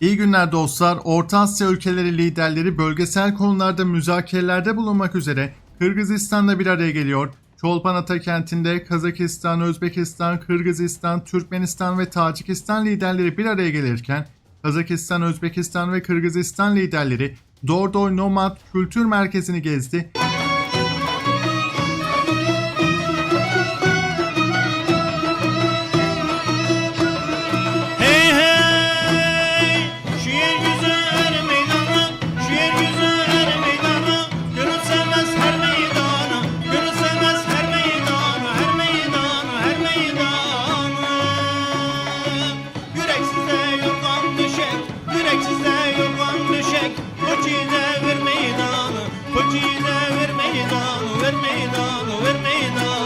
İyi günler dostlar. Orta Asya ülkeleri liderleri bölgesel konularda müzakerelerde bulunmak üzere Kırgızistan'da bir araya geliyor. Çolpanata kentinde Kazakistan, Özbekistan, Kırgızistan, Türkmenistan ve Tacikistan liderleri bir araya gelirken Kazakistan, Özbekistan ve Kırgızistan liderleri Dordoy Nomad Kültür Merkezi'ni gezdi. Ver meydanı Ver meydanı ver meydanı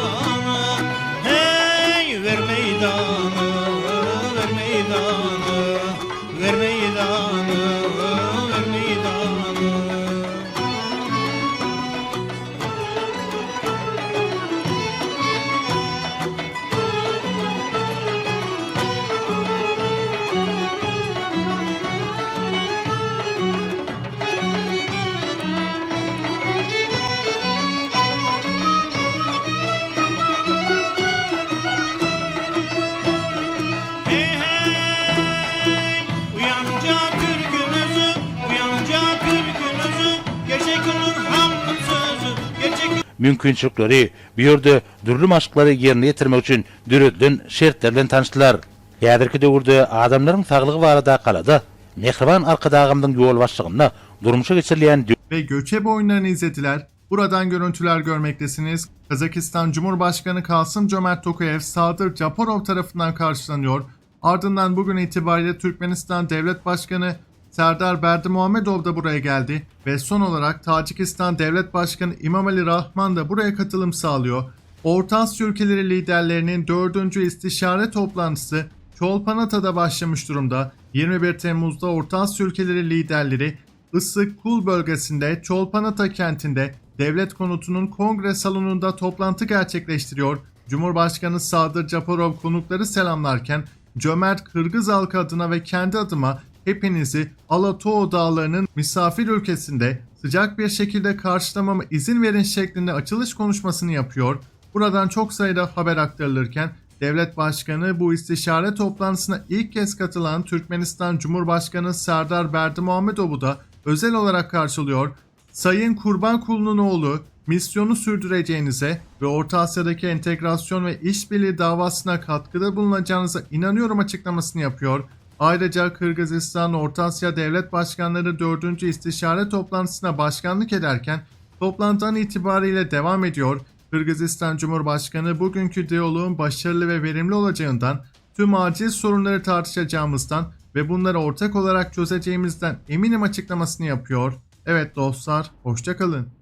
Gerçek mümkünçülükleri, bu yerde dürlü maşıkları yerine getirmek için dürüldün şertlerden tanıştılar. Häzirki döwürde adamlaryň saglygy barada kalada, Mehriban arkadagymdyň ýol başlygynda durmuşa geçirilen ve göçebe oyunlarını izlediler. Buradan görüntüler görmektesiniz. Kazakistan Cumhurbaşkanı Kasım Cömert Tokayev Sadır Japarov tarafından karşılanıyor. Ardından bugün itibariyle Türkmenistan Devlet Başkanı Serdar Berdimuhamedov da buraya geldi ve son olarak Tacikistan Devlet Başkanı İmamali Rahman da buraya katılım sağlıyor. Orta Asya ülkeleri liderlerinin 4. istişare toplantısı Çolpanata'da başlamış durumda. 21 Temmuz'da Orta Asya ülkeleri liderleri Isık Kul bölgesinde Çolpanata kentinde devlet konutunun kongre salonunda toplantı gerçekleştiriyor. Cumhurbaşkanı Sadır Japarov konukları selamlarken cömert Kırgız halkı adına ve kendi adıma hepinizi Alatoğ dağlarının misafir ülkesinde sıcak bir şekilde karşılamama izin verin şeklinde açılış konuşmasını yapıyor. Buradan çok sayıda haber aktarılırken Devlet Başkanı bu istişare toplantısına ilk kez katılan Türkmenistan Cumhurbaşkanı Serdar Berdimuhamedov'u da özel olarak karşılıyor. Sayın Kurban Kulu'nun oğlu misyonu sürdüreceğinize ve Orta Asya'daki entegrasyon ve işbirliği davasına katkıda bulunacağınıza inanıyorum açıklamasını yapıyor. Ayrıca Kırgızistan Orta Asya Devlet Başkanları 4. istişare toplantısına başkanlık ederken toplantıdan itibariyle devam ediyor. Kırgızistan Cumhurbaşkanı bugünkü diyaloğun başarılı ve verimli olacağından, tüm acil sorunları tartışacağımızdan ve bunları ortak olarak çözeceğimizden eminim açıklamasını yapıyor. Evet dostlar, hoşçakalın.